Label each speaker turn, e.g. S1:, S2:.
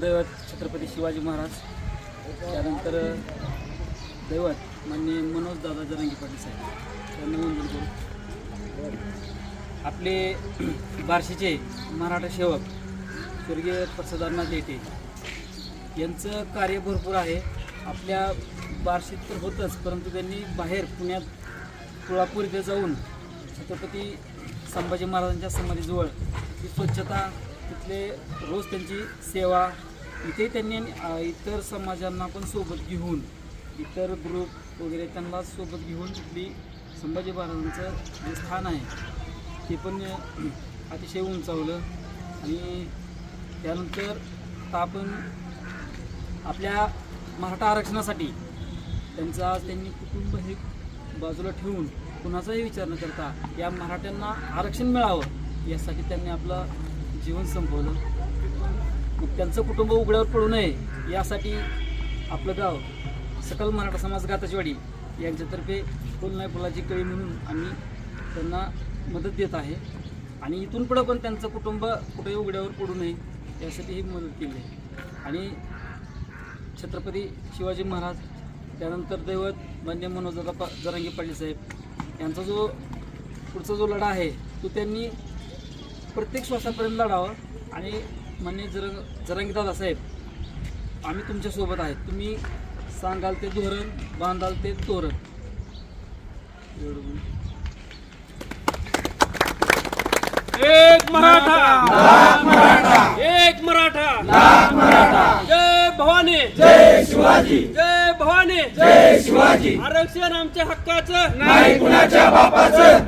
S1: दैवत छत्रपती शिवाजी महाराज. त्यानंतर दैवत माननीय मनोज दादा जरंगी पाटील साहेब. त्यांना वंदन करू. आपले बार्शीचे मराठा सेवक स्वर्गीय प्रसादांना येते यांचं कार्य भरपूर आहे. आपल्या बार्शीत तर होतंच परंतु त्यांनी बाहेर पुण्यात तुळापूर इथे जाऊन छत्रपती संभाजी महाराजांच्या समाधीजवळ ती स्वच्छता तिथले रोज त्यांची सेवा इथे त्यांनी इतर समाजांना पण सोबत घेऊन इतर ग्रुप वगैरे त्यांना सोबत घेऊन तिथली संभाजी महाराजांचं जे स्थान आहे ते पण अतिशय उंचावलं. आणि त्यानंतर आपण आपल्या मराठा आरक्षणासाठी त्यांचा त्यांनी कुटुंब हे बाजूला ठेवून कुणाचाही विचार न करता या मराठ्यांना आरक्षण मिळावं यासाठी त्यांनी आपलं जीवन संपवलं. मग त्यांचं कुटुंब उघड्यावर पडू नये यासाठी आपलं गाव सकल मराठा समाज गाताचीवाडी यांच्यातर्फे फुल नाही फुलाची कळी म्हणून आम्ही त्यांना मदत देत आहे. आणि इथून पुढं पण त्यांचं कुटुंब कुठेही उघड्यावर पडू नये यासाठी ही मदत केली आहे. आणि छत्रपती शिवाजी महाराज त्यानंतर दैवत मान्य मनोजदा पा जरांगी पाटील साहेब यांचा जो पुढचा जो लढा आहे तो त्यांनी प्रत्येक श्वासापर्यंत लढावा आणि मान्य जर जरांगी दादा साहेब आम्ही तुमच्यासोबत आहेत. तुम्ही सांगाल ते धोरण बांधाल ते तोरण.
S2: एक मराठा. एक मराठा. जय भवानी.
S3: जय शिवाजी.
S2: जय भवानी.
S3: जय शिवाजी.
S2: आरक्षण आमच्या हक्काचं.
S3: नाही कुणाच्या बापाचं.